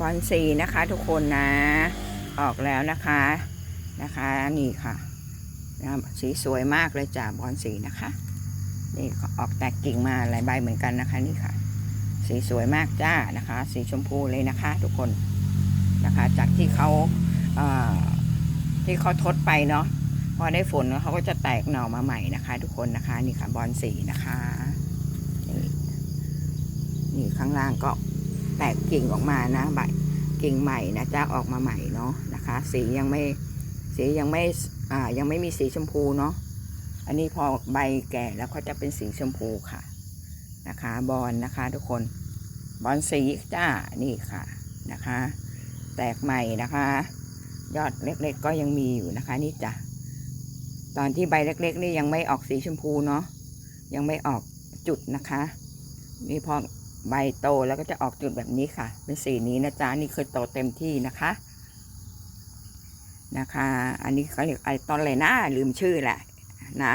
บอลสีนะคะทุกคนนะ ออกแล้วนะคะนะคะนี่ค่ะนะสีสวยมากเลยจ้ะบอลสีนะคะนี่ออกแตกกิ่งมาหลายใบเหมือนกันนะคะนี่ค่ะ สีสวยมากจ้านะคะ สีชมพูเลยนะคะ ทุกคนนะคะ จากที่เขาเที่เขาทดไปเนาะพอได้ฝนเขาก็จะแตกหน่อมาใหม่นะคะ ทุกคนนะคะ นี่ค่ะบอลสีนะคะนี่นี่ข้างล่างก็ แตกกิ่งออกมานะใบกิ่งใหม่นะจ้าออกมาใหม่เนาะนะคะ สียังไม่สียังไม่อ่ายังไม่มีสีชมพูเนาะอันนี้พอใบแก่แล้วเขาจะเป็นสีชมพูค่ะนะคะ บอลนะคะทุกคนบอลสีจ้านี่ค่ะนะคะ แตกใหม่นะคะ ยอดเล็กๆก็ยังมีอยู่นะคะนี่จ้ะตอนที่ใบเล็กๆนี่ยังไม่ออกสีชมพูเนาะยังไม่ออกจุดนะคะ นี่พอ ใบโตแล้วก็จะออกจุดแบบนี้ค่ะ เป็นสีนี้นะจ๊ะนี่คือโตเต็มที่นะคะนะคะ อันนี้เขาเรียกไอตอนเลยนะลืมชื่อแหละนะ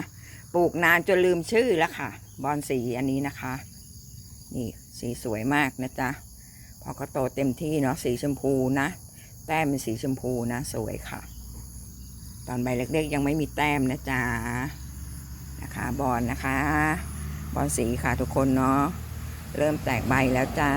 ปลูกนานจนลืมชื่อแล้วค่ะ บอนสีอันนี้นะคะ นี่สีสวยมากนะจ๊ะพอก็โตเต็มที่เนาะสีชมพูนะ แต้มเป็นสีชมพูนะ สวยค่ะ ตอนใบเล็กๆยังไม่มีแต้มนะจ๊ะนะคะ บอลนะคะ บอลสีค่ะทุกคนเนาะ เริ่มแตกใบแล้วจ้า